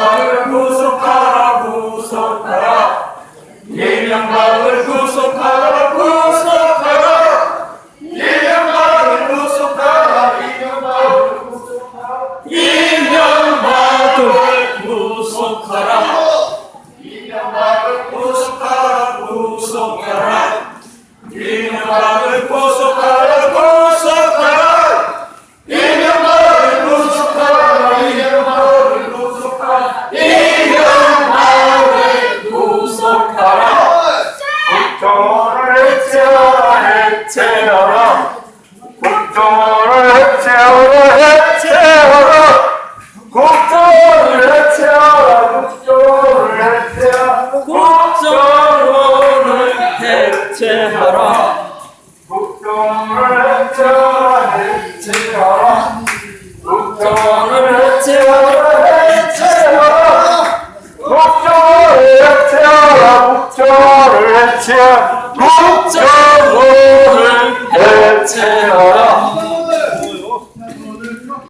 마을 구속하라 구속하라. 예명 마을 구속하라 구속하라. 예명 마을 구속하라 예명 마을 구속하라. 예명 마을 구속하라. 예명 마을 구속하라 구속하라. 예명 마을 국토를 해체하라. 국정을 해체하라. 국정을 해